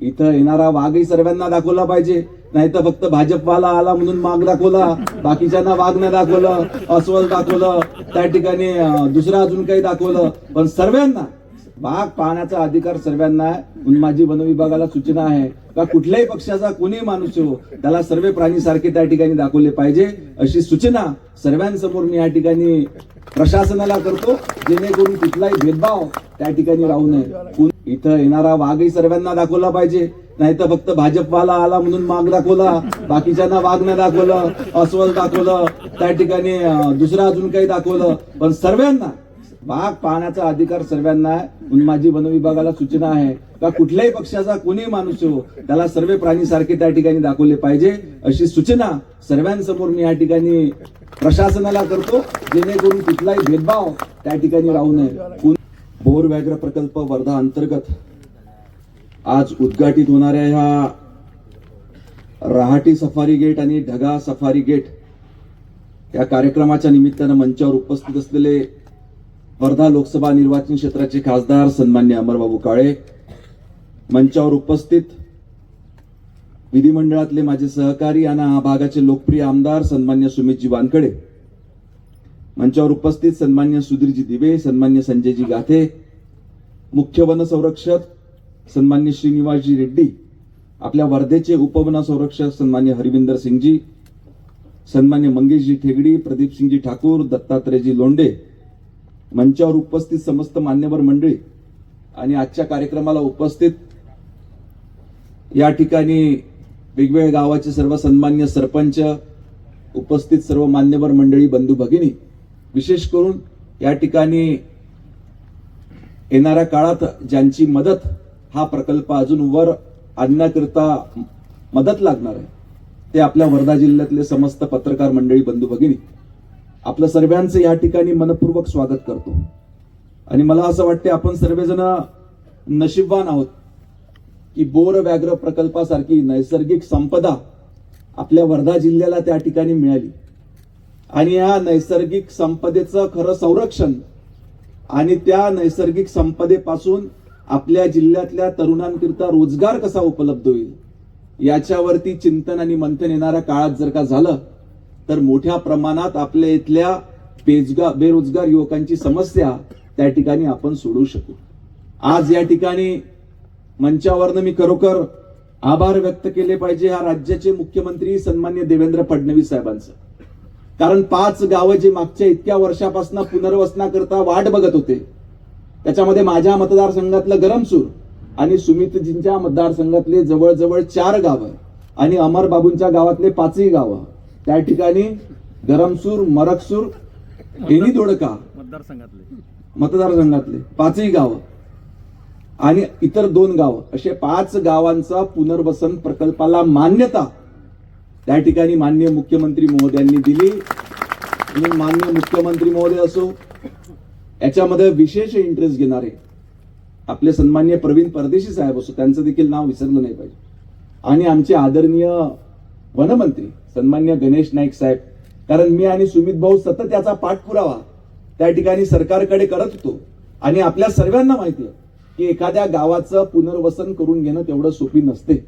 इथं येणारा वाघही सर्वांना दाखवला पाहिजे. नाही तर फक्त भाजपवाला आला म्हणून माग दाखवला. बाकीच्यांना वाघ नाही दाखवलं अस्वल दाखवलं. त्या ठिकाणी दुसरं अजून काही दाखवलं. पण सर्वांना बाग पाहण्याचा अधिकार सर्वांना आहे. माझी वन विभागाला सूचना आहे का कुठल्याही पक्षाचा कोणीही माणूस हो त्याला सर्व प्राणी सारखे त्या ठिकाणी दाखवले पाहिजे. अशी सूचना सर्वांसमोर मी या ठिकाणी प्रशासनाला करतो जेणेकरून कुठलाही भेदभाव त्या ठिकाणी राहू नये. इथं येणारा वाघही सर्वांना दाखवला पाहिजे. नाही तर फक्त भाजपवाला आला म्हणून माग दाखवला बाकीच्यांना वाघ नाही दाखवलं अस्वल दाखवलं त्या ठिकाणी दुसरं अजून काही दाखवलं. पण सर्वांना बाग पाहण्याचा अधिकार सर्वांना आहे. म्हणून माझी वन विभागाला सूचना आहे का कुठल्याही पक्षाचा कोणीही माणूस हो त्याला सर्व प्राणी सारखे त्या ठिकाणी दाखवले पाहिजे अशी सूचना सर्वांसमोर मी या ठिकाणी प्रशासनाला करतो जेणेकरून कुठलाही भेदभाव त्या ठिकाणी राहू नये. बोर व्याघ्र प्रकल्प वर्धा अंतर्गत आज उद्घाटित होणाऱ्या ह्या रहाटी सफारी गेट आणि ढगा सफारी गेट. या कार्यक्रमाच्या निमित्तानं मंचावर उपस्थित असलेले वर्धा लोकसभा निर्वाचन क्षेत्राचे खासदार सन्मान्य अमरबाबू काळे मंचावर उपस्थित विधिमंडळातले माझे सहकारी आणि हा भागाचे लोकप्रिय आमदार सन्मान्य सुमितजी वानकडे मंचावर उपस्थित सन्मान्य सुधीरजी दिवे सन्मान्य संजयजी गाथे मुख्य वन संरक्षक सन्मान्य श्रीनिवासजी रेड्डी आपल्या वर्धेचे उपवन संरक्षक सन्मान्य हरविंदर सिंगजी सन्मान्य मंगेशजी ठेगडी प्रदीपसिंगजी ठाकूर दत्तात्रयजी लोंडे मंचावर उपस्थित समस्त मान्यवर मंडळी आणि आजच्या कार्यक्रमाला उपस्थित या ठिकाणी वेगवेगळ्या गावाचे सर्व सन्मान्य सरपंच उपस्थित सर्व मान्यवर मंडळी बंधू भगिनी विशेष करून या ठिकाणी येणाऱ्या काळात ज्यांची मदत हा प्रकल्प अजून वर आणण्याकरिता मदत लागणार आहे ते आपल्या वर्धा जिल्ह्यातले समस्त पत्रकार मंडळी बंधू भगिनी. आपलं सर्वांचं या ठिकाणी मनपूर्वक स्वागत करतो. आणि मला असं वाटते आपण सर्वजण नशीबवान आहोत की बोर व्याघ्र प्रकल्पासारखी नैसर्गिक संपदा आपल्या वर्धा जिल्ह्याला त्या ठिकाणी मिळाली. आणि या नैसर्गिक संपदेचं खरं संरक्षण आणि त्या नैसर्गिक संपदेपासून आपल्या जिल्ह्यातल्या तरुणांकरिता रोजगार कसा उपलब्ध होईल याच्यावरती चिंतन आणि मंथन येणाऱ्या काळात जर का झालं तर मोठ्या प्रमाणात आपल्या इथल्या बेजगा बेरोजगार युवकांची समस्या त्या ठिकाणी आपण सोडवू शकू. आज या ठिकाणी मंचावरनं मी खरोखर आभार व्यक्त केले पाहिजे ह्या राज्याचे मुख्यमंत्री सन्मान्य देवेंद्र फडणवीस साहेबांचं. कारण पाच गावं जे मागच्या इतक्या वर्षापासून पुनर्वसनाकरता वाट बघत होते त्याच्यामध्ये माझ्या मतदारसंघातलं गरमसूर आणि सुमितजींच्या मतदारसंघातले जवळजवळ चार गावं आणि अमर बाबूंच्या गावातले पाचही गावं त्या ठिकाणी गरमसूर मरकसूर हेनी दोडका मतदारसंघातले. मतदारसंघातले. पाचही गावं आणि इतर दोन गावं. असे पाच गावांचा पुनर्वसन प्रकल्पाला मान्यता त्या ठिकाणी माननीय मुख्यमंत्री महोदयांनी दिली. म्हणून माननीय मुख्यमंत्री महोदय असो याच्यामध्ये विशेष इंटरेस्ट घेणारे आपले सन्मान्य प्रवीण परदेशी साहेब असो त्यांचं देखील नाव विसरलं नाही पाहिजे. आणि आमचे आदरणीय वनमंत्री सन्मान्य गणेश नाईक साहेब. कारण मी आणि सुमित भाऊ सतत याचा पाठपुरावा त्या ठिकाणी सरकारकडे करत होतो. आणि आपल्या सर्वांना माहिती आहे की एखाद्या गावाचं पुनर्वसन करून घेणं तेवढं सोपी नसते.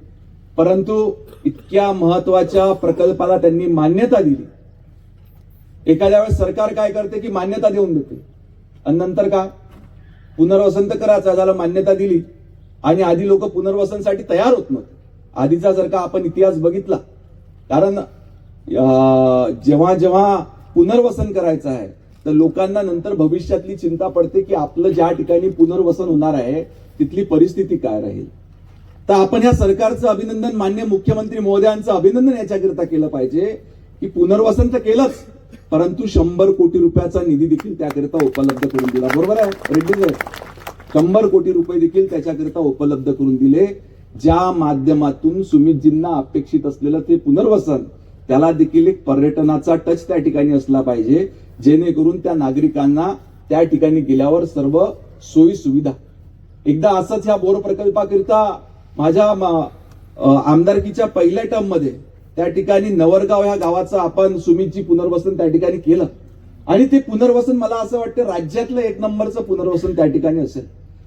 परंतु इतक्या महत्त्वाच्या प्रकल्पाला त्यांनी मान्यता दिली. एखाद्या वेळेस सरकार काय करते की मान्यता देऊन देते. आणि नंतर का? पुनर्वसन तर करायचं ज्याला मान्यता दिली. आणि आधी लोक पुनर्वसनसाठी तयार होत नव्हते. आधीचा जर का आपण इतिहास बघितला कारण जेव्हा जेव्हा पुनर्वसन करायचं आहे तर लोकांना नंतर भविष्यातली चिंता पडते की आपलं ज्या ठिकाणी पुनर्वसन होणार आहे तिथली परिस्थिती काय राहील. तर आपण ह्या सरकारचं अभिनंदन मान्य मुख्यमंत्री महोदयांचं अभिनंदन याच्याकरिता केलं पाहिजे की पुनर्वसन तर केलंच परंतु शंभर कोटी रुपयाचा निधी देखील त्याकरिता उपलब्ध करून दिला. बरोबर आहे रेड्डी शंभर कोटी रुपये देखील त्याच्याकरिता उपलब्ध करून दिले. ज्या माध्यमातून सुमितजींना अपेक्षित असलेलं ते पुनर्वसन त्याला देखील एक पर्यटनाचा टच त्या ठिकाणी असला पाहिजे जेणेकरून त्या नागरिकांना त्या ठिकाणी गेल्यावर सर्व सोयी सुविधा एकदा असंच ह्या बोर प्रकल्पाकरिता माझ्या आमदारकीच्या पहिल्या टर्ममध्ये त्या ठिकाणी नवरगाव ह्या गावाचं आपण सुमितजी पुनर्वसन त्या ठिकाणी केलं. आणि ते पुनर्वसन मला असं वाटतं राज्यातलं एक नंबरचं पुनर्वसन त्या ठिकाणी असेल.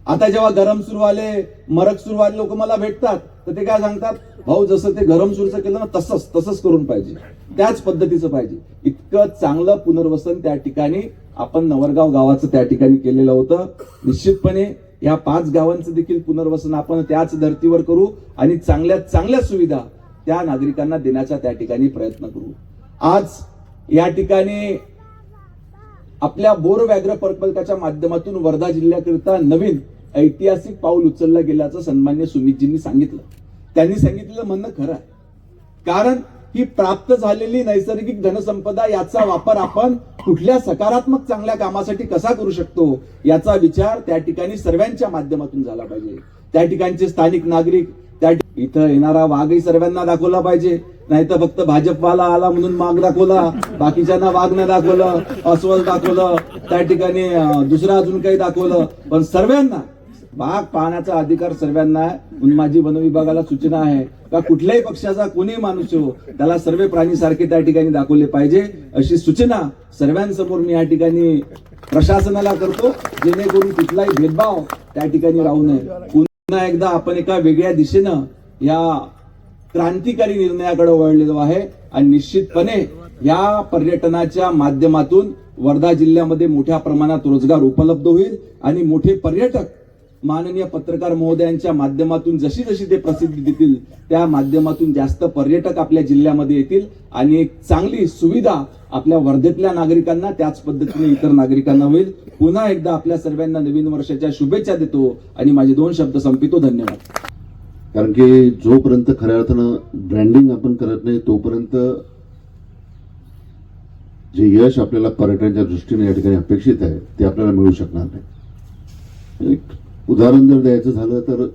आता जेव्हा गरम सुरू आले मरक सुरू आले लोक मला भेटतात तर ते काय सांगतात? भाऊ जसं ते गरम सुरूचं केलं ना तसंच तसंच करून पाहिजे. त्याच पद्धतीचं पाहिजे. इतकं चांगलं पुनर्वसन त्या ठिकाणी आपण नवरगाव गावाचं त्या ठिकाणी केलेलं होतं. निश्चितपणे या पाच गावांचं देखील पुनर्वसन आपण त्याच धर्तीवर करू आणि चांगल्यात चांगल्या सुविधा त्या नागरिकांना देण्याचा त्या ठिकाणी प्रयत्न करू. आज या ठिकाणी आपल्या बोर व्याघ्र प्रकल्पाच्या माध्यमातून वर्धा जिल्ह्याकरिता नवीन ऐतिहासिक पाऊल उचललं गेल्याचं सन्मान्य सुमितजींनी सांगितलं. त्यांनी सांगितलेलं म्हणणं खरं आहे. कारण ही प्राप्त झालेली नैसर्गिक धनसंपदा याचा वापर आपण कुठल्या सकारात्मक चांगल्या कामासाठी कसा करू शकतो याचा विचार त्या ठिकाणी सर्वांच्या माध्यमातून झाला पाहिजे. त्या ठिकाणचे स्थानिक नागरिक त्या इथं येणारा वाघही सर्वांना दाखवला पाहिजे. नाही तर फक्त भाजपवाला आला म्हणून माग दाखवला. बाकीच्यांना वाघ न दाखवलं. अस्वल दाखवलं. त्या ठिकाणी दुसरं अजून काही दाखवलं. पण सर्वांना वाघ पाहण्याचा अधिकार सर्वांना आहे. माझी वन विभागाला सूचना आहे का कुठल्याही पक्षाचा कोणीही माणूस हो त्याला सर्व प्राणी सारखे त्या ठिकाणी दाखवले पाहिजे अशी सूचना सर्वांसमोर मी या ठिकाणी प्रशासनाला करतो. जेणेकरून कुठलाही भेदभाव त्या ठिकाणी राहू नये. पुन्हा एकदा आपण एका वेगळ्या दिशेनं या क्रांतिकारी निर्णयाकडे वळलेलो आहे. आणि निश्चितपणे या पर्यटनाच्या माध्यमातून वर्धा जिल्ह्यामध्ये मोठ्या प्रमाणात रोजगार उपलब्ध होईल आणि मोठे पर्यटक माननीय पत्रकार महोदयांच्या माध्यमातून जशी जशी ते प्रसिद्धी देतील त्या माध्यमातून जास्त पर्यटक आपल्या जिल्ह्यामध्ये येतील आणि एक चांगली सुविधा आपल्या वर्धेतल्या नागरिकांना त्याच पद्धतीने इतर नागरिकांना होईल. पुन्हा एकदा आपल्या सर्वांना नवीन वर्षाच्या शुभेच्छा देतो आणि माझे दोन शब्द संपितो धन्यवाद. कारण की जोपर्यंत खऱ्या अर्थानं ब्रँडिंग आपण करत नाही तोपर्यंत जे यश आपल्याला पर्यटनाच्या दृष्टीने या ठिकाणी अपेक्षित आहे ते आपल्याला मिळू शकणार नाही. उदाहरण जर द्यायचं झालं तर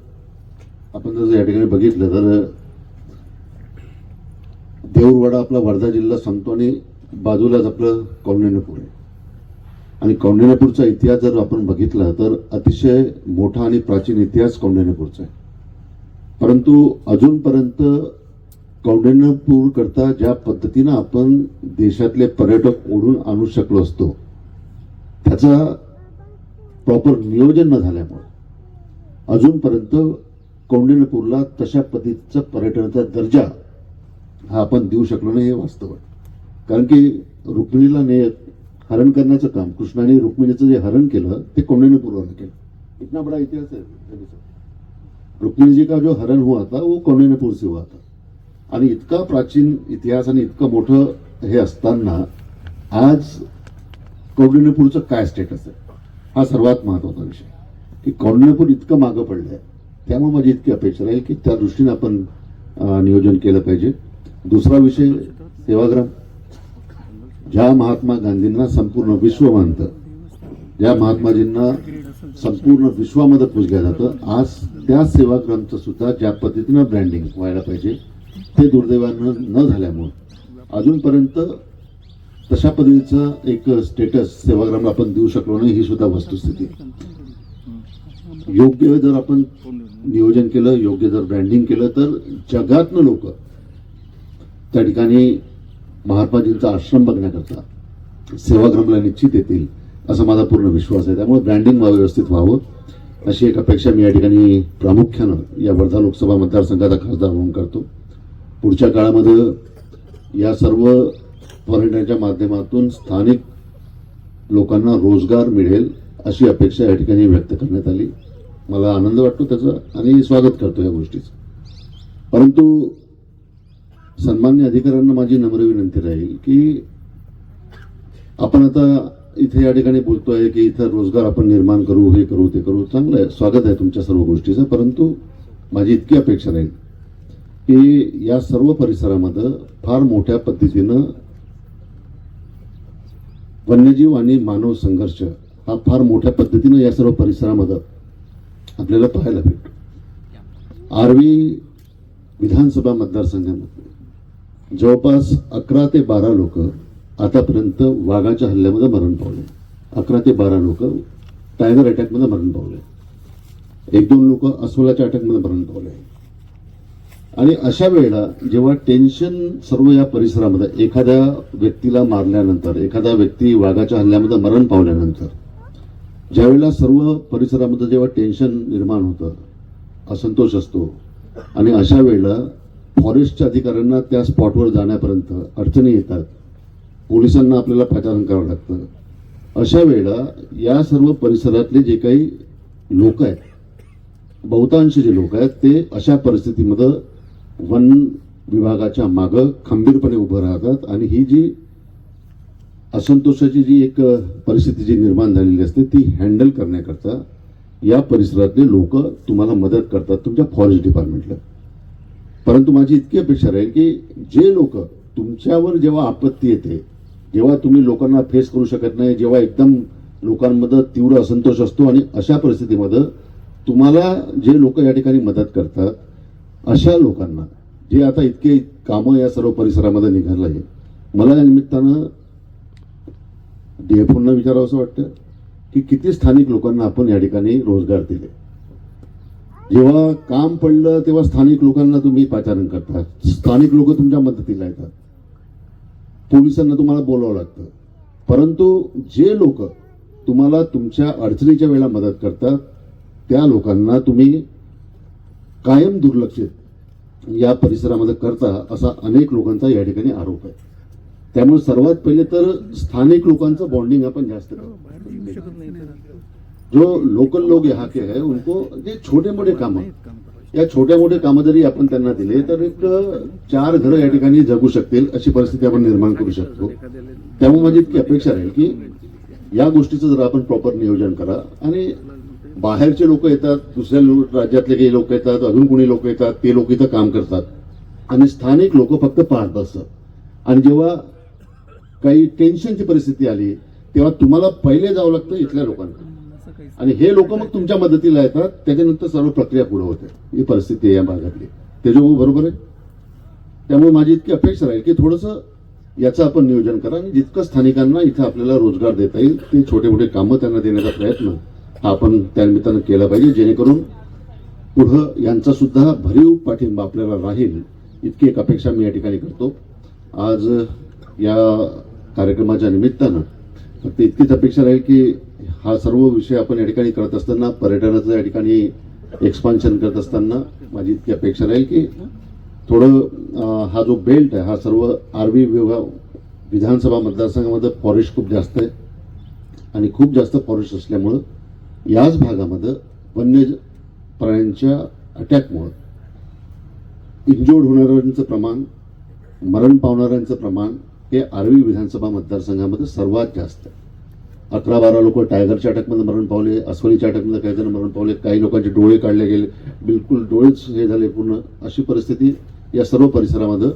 आपण जर या ठिकाणी बघितलं तर देऊरवाडा आपला वर्धा जिल्हा सांगतो आणि बाजूलाच आपलं कौंडिण्यपूर आहे. आणि कौंडिण्यपूरचा इतिहास जर आपण बघितला तर अतिशय मोठा आणि प्राचीन इतिहास कौंडिण्यपूरचा आहे. परंतु अजूनपर्यंत कौंडिण्यपूर करता ज्या पद्धतीनं आपण देशातले पर्यटक ओढून आणू शकलो असतो त्याचा प्रॉपर नियोजन न झाल्यामुळे. अजूनपर्यंत कौंडिण्यपूरला तशा पद्धतीचा पर्यटनाचा दर्जा हा आपण देऊ शकलो नाही हे वास्तव आहे. कारण की रुक्मिणीला ने हरण करण्याचं काम कृष्णाने रुक्मिणीचं जे हरण केलं ते कौंडिण्यपूरवरनं केलं. इतना बडा इतिहास आहे रुक्मिणी जी का जो हरण हुआ था वो कौंडिण्यपूर से हुआ था. आणि इतका प्राचीन इतिहास आणि इतकं मोठं हे असताना आज कौंडिण्यपूरचं काय स्टेटस आहे? हा सर्वात महत्त्वाचा विषय. की कॉन्व्हेपूर इतकं मागं पडलं आहे त्यामुळे माझी इतकी अपेक्षा राहील की त्या दृष्टीने आपण नियोजन केलं पाहिजे. दुसरा विषय सेवाग्राम. ज्या महात्मा गांधींना संपूर्ण विश्व मानतं ज्या महात्माजींना संपूर्ण विश्वामध्ये पूजलं जातं आज त्या सेवाग्रामचं सुद्धा ज्या पद्धतीनं ब्रँडिंग व्हायला पाहिजे ते दुर्दैवानं न झाल्यामुळं. अजूनपर्यंत तशा पद्धतीचं एक स्टेटस सेवाग्रामला आपण देऊ शकलो नाही ही सुद्धा वस्तुस्थिती. योग्य जर आपण नियोजन केलं योग्य जर ब्रँडिंग केलं तर जगातनं लोक त्या ठिकाणी महात्माजींचा आश्रम बघण्याकरता सेवाग्रामला निश्चित येतील असा माझा पूर्ण विश्वास आहे. त्यामुळे ब्रँडिंग व्यवस्थित व्हावं अशी एक अपेक्षा मी या ठिकाणी प्रामुख्यानं या वर्धा लोकसभा मतदारसंघाचा खासदार म्हणून करतो. पुढच्या काळामध्ये या सर्व पर्यटनाच्या माध्यमातून स्थानिक लोकांना रोजगार मिळेल अशी अपेक्षा या ठिकाणी व्यक्त करण्यात आली. मला आनंद वाटतो त्याचा आणि स्वागत करतो या गोष्टीचं. परंतु सन्मान्य अधिकाऱ्यांना माझी नम्र विनंती राहील की आपण आता इथे या ठिकाणी बोलतोय की इथं रोजगार आपण निर्माण करू हे करू ते करू. चांगलं आहे स्वागत आहे तुमच्या सर्व गोष्टीचं. परंतु माझी इतकी अपेक्षा राहील की या सर्व परिसरामध्ये फार मोठ्या पद्धतीनं वन्यजीव आणि मानव संघर्ष हा फार मोठ्या पद्धतीनं या सर्व परिसरामध्ये आपल्याला पाहायला भेटतो. आर्वी विधानसभा मतदारसंघामध्ये जवळपास अकरा ते बारा लोक आतापर्यंत वाघाच्या हल्ल्यामध्ये मरण पावले. अकरा ते बारा लोक टायगर अटॅकमध्ये मरण पावले. एक दोन लोक अस्वलाच्या अटॅकमध्ये मरण पावले. आणि अशा वेळेला जेव्हा टेन्शन सर्व या परिसरामध्ये एखाद्या व्यक्तीला मारल्यानंतर एखादा व्यक्ती वाघाच्या हल्ल्यामध्ये मरण पावल्यानंतर ज्यावेळेला सर्व परिसरामध्ये जेव्हा टेन्शन निर्माण होतं असंतोष असतो. आणि अशा वेळेला फॉरेस्टच्या अधिकाऱ्यांना त्या स्पॉटवर जाण्यापर्यंत अडचणी येतात. पोलिसांना आपल्याला पाचारण करावं लागतं. अशा वेळेला या सर्व परिसरातले जे काही लोक आहेत बहुतांश जे लोक आहेत ते अशा परिस्थितीमध्ये वन विभागाच्या मागं खंबीरपणे उभं राहतात. आणि ही जी असंतोषाची जी एक परिस्थिती जी निर्माण झालेली असते ती हँडल करण्याकरता या परिसरातले लोक तुम्हाला मदत करतात तुमच्या फॉरेस्ट डिपार्टमेंटला. परंतु माझी इतकी अपेक्षा राहील की जे लोक तुमच्यावर जेव्हा आपत्ती येते जेव्हा तुम्ही लोकांना फेस करू शकत नाही जेव्हा एकदम लोकांमध्ये तीव्र असंतोष असतो आणि अशा परिस्थितीमध्ये तुम्हाला जे लोक या ठिकाणी मदत करतात अशा लोकांना जे आता इतके कामं या सर्व परिसरामध्ये निघालं आहे मला या निमित्तानं पुन्हा विचारावं असं वाटतं की किती स्थानिक लोकांना आपण या ठिकाणी रोजगार दिले. जेव्हा काम पडलं तेव्हा स्थानिक लोकांना तुम्ही पाचारण करता. स्थानिक लोक तुमच्या मदतीला येतात. पोलिसांना तुम्हाला बोलावं लागतं. परंतु जे लोक तुम्हाला तुमच्या अडचणीच्या वेळेला मदत करतात त्या लोकांना तुम्ही कायम दुर्लक्षित या परिसरामध्ये करता असा अनेक लोकांचा या ठिकाणी आरोप आहे. त्यामुळे सर्वात पहिले तर स्थानिक लोकांचं बॉन्डिंग आपण जास्त जो लोकल लोक यहाँ के है उनको जे छोटे मोठे कामं या छोट्या मोठे कामं जरी आपण त्यांना दिले तर एक चार घरं या ठिकाणी जगू शकतील अशी परिस्थिती आपण निर्माण करू शकतो. त्यामुळे माझी इतकी अपेक्षा राहील की या गोष्टीचं जर आपण प्रॉपर नियोजन करा आणि बाहेरचे लोक येतात दुसऱ्या राज्यातले काही लोक येतात अजून कोणी लोक येतात ते लोक इथं काम करतात. आणि स्थानिक लोक फक्त पाहत बसतात. आणि जेव्हा काही टेन्शनची परिस्थिती आली तेव्हा तुम्हाला पहिले जावं लागतं इथल्या लोकांना. आणि हे लोक मग तुमच्या मदतीला येतात त्याच्यानंतर सर्व प्रक्रिया पुढे होते. ही परिस्थिती आहे या भागातली. त्याच्याबरोबर बरोबर आहे? त्यामुळे माझी इतकी अपेक्षा राहील की थोडंसं याचं आपण नियोजन करा आणि जितकं स्थानिकांना इथं आपल्याला रोजगार देता येईल ते छोटे मोठे कामं त्यांना देण्याचा प्रयत्न हा आपण त्यानिमित्तानं केला पाहिजे जेणेकरून पुढं यांचा सुद्धा भरीव पाठिंबा आपल्याला राहील. इतकी एक अपेक्षा मी या ठिकाणी करतो. आज या कार्यक्रमाच्या निमित्तानं. फक्त इतकीच अपेक्षा राहील की हा सर्व विषय आपण या ठिकाणी करत असताना पर्यटनाचं या ठिकाणी एक्सपान्शन करत असताना माझी इतकी अपेक्षा राहील की थोडं हा जो बेल्ट आहे हा सर्व आरबी विभाग विधानसभा मतदारसंघामध्ये फॉरेस्ट खूप जास्त आहे. आणि खूप जास्त फॉरेस्ट असल्यामुळं याच भागामध्ये वन्य प्राण्यांच्या अटॅकमुळं इंजोर्ड होणाऱ्यांचं प्रमाण मरण पावणाऱ्यांचं प्रमाण हे आर्वी विधानसभा मतदारसंघामध्ये सर्वात जास्त. अकरा बारा लोक टायगरच्या अटॅकमध्ये मरण पावले अस्वलीच्या अटॅकमध्ये काही जण मरण पावले काही लोकांचे डोळे काढले गेले. बिलकुल डोळेच हे झाले पूर्ण. अशी परिस्थिती या सर्व परिसरामध्ये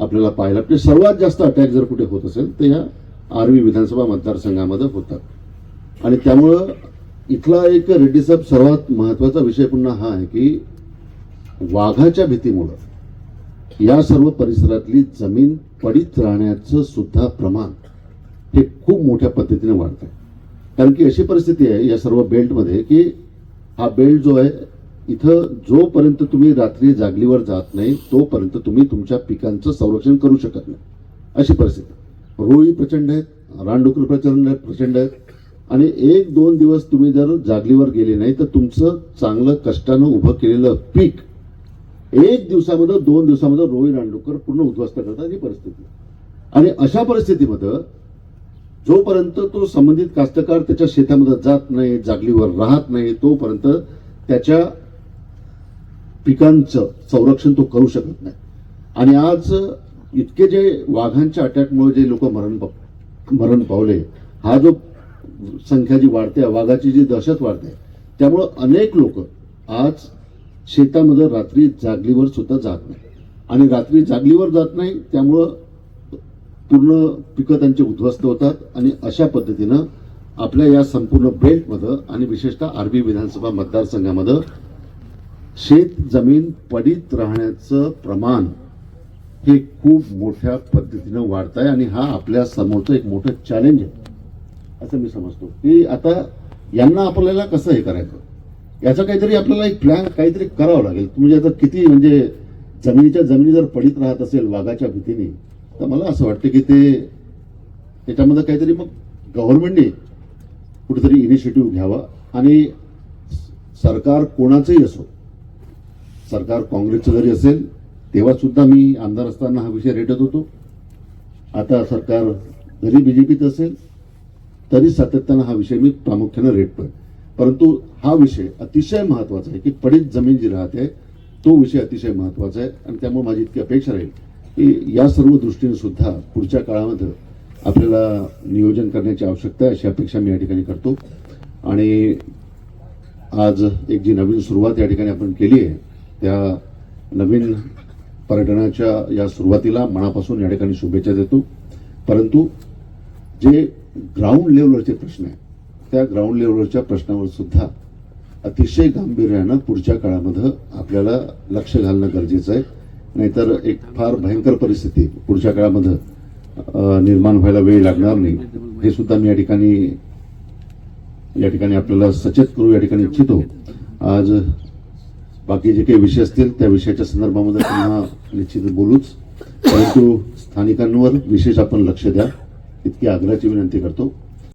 आपल्याला पाहायला म्हणजे सर्वात जास्त अटॅक जर कुठे होत असेल तर या आर्वी विधानसभा मतदारसंघामध्ये होतात. आणि त्यामुळं इथला एक रेड्डी साहेब सर्वात महत्त्वाचा विषय पुन्हा हा आहे की वाघाच्या भीतीमुळं या सर्व परिसरातली जमीन पडीत राहण्याचं सुद्धा प्रमाण हे खूप मोठ्या पद्धतीने वाढत आहे कारण की अशी परिस्थिती आहे या सर्व बेल्टमध्ये की हा बेल्ट जो आहे इथं जोपर्यंत तुम्ही रात्री जागलीवर जात नाही तोपर्यंत तुम्ही तुमच्या पिकांचं संरक्षण करू शकत नाही. अशी परिस्थिती. रोळी प्रचंड आहेत रानडुकर प्रचंड प्रचंड आहेत. आणि एक दोन दिवस तुम्ही जर जागलीवर गेले नाही तर तुमचं चांगलं कष्टानं उभं केलेलं पीक एक दिवसामध्ये दोन दिवसामध्ये रोहित रांडूकर पूर्ण उद्ध्वस्त करतात ही परिस्थिती. आणि अशा परिस्थितीमध्ये जोपर्यंत तो संबंधित कास्तकार त्याच्या शेतामध्ये जात नाही जागलीवर राहत नाही तोपर्यंत त्याच्या पिकांचं संरक्षण तो करू शकत नाही. आणि आज इतके जे वाघांच्या अटॅकमुळे जे लोक मरण मरण पावले हा जो संख्या जी वाढते वाघाची जी दहशत वाढते त्यामुळं अनेक लोक आज शेतामध्ये रात्री जागलीवर सुद्धा जात नाही. आणि रात्री जागलीवर जात नाही त्यामुळं पूर्ण पिकं त्यांचे उद्ध्वस्त होतात. आणि अशा पद्धतीनं आपल्या या संपूर्ण बेल्टमध्ये आणि विशेषतः आरबी विधानसभा मतदारसंघामध्ये शेत जमीन पडीत राहण्याचं प्रमाण हे खूप मोठ्या पद्धतीनं वाढत आहे आणि हा आपल्या समोरचं एक मोठं चॅलेंज आहे. असं मी समजतो. की आता यांना आपल्याला कसं हे करायचं? याचा काहीतरी आपल्याला एक प्लॅन काहीतरी करावं लागेल. म्हणजे आता किती म्हणजे जमिनीच्या जमिनी जर पडीत राहत असेल वाघाच्या भीतीने तर मला असं वाटतं की ते त्याच्यामध्ये काहीतरी मग गव्हर्नमेंटने कुठेतरी इनिशिएटिव्ह घ्यावा आणि सरकार कोणाचंही असो सरकार काँग्रेसचं जरी असेल तेव्हासुद्धा मी आमदार असताना हा विषय रेटत होतो. आता सरकार जरी बीजेपीत असेल तरी सातत्यानं हा विषय मी प्रामुख्यानं रेटतोय. परंतु हा विषय अतिशय महत्त्वाचा आहे की पडीत जमीन जी राहते तो विषय अतिशय महत्त्वाचा आहे आणि त्यामुळे माझी इतकी अपेक्षा राहील की या सर्व दृष्टीने सुद्धा पुढच्या काळामध्ये आपल्याला नियोजन करण्याची आवश्यकता आहे अशी अपेक्षा मी या ठिकाणी करतो. आणि आज एक जी नवीन सुरुवात या ठिकाणी आपण केली आहे त्या नवीन पर्यटनाच्या या सुरुवातीला मनापासून या ठिकाणी शुभेच्छा देतो. परंतु जे ग्राउंड लेवलवरचे प्रश्न आहेत त्या ग्राउंड लेवलवरच्या प्रश्नावर सुद्धा अतिशय गांभीर्यानं पुढच्या काळामध्ये आपल्याला लक्ष घालणं गरजेचं आहे. नाहीतर एक फार भयंकर परिस्थिती पुढच्या काळामध्ये निर्माण व्हायला वेळ लागणार नाही. हे सुद्धा मी या ठिकाणी या ठिकाणी आपल्याला सचेत करू या ठिकाणी इच्छितो. आज बाकी जे काही विषय असतील त्या विषयाच्या संदर्भामध्ये पुन्हा निश्चित बोलूच. परंतु स्थानिकांवर विशेष आपण लक्ष द्या. इतकी आग्रहाची विनंती करतो.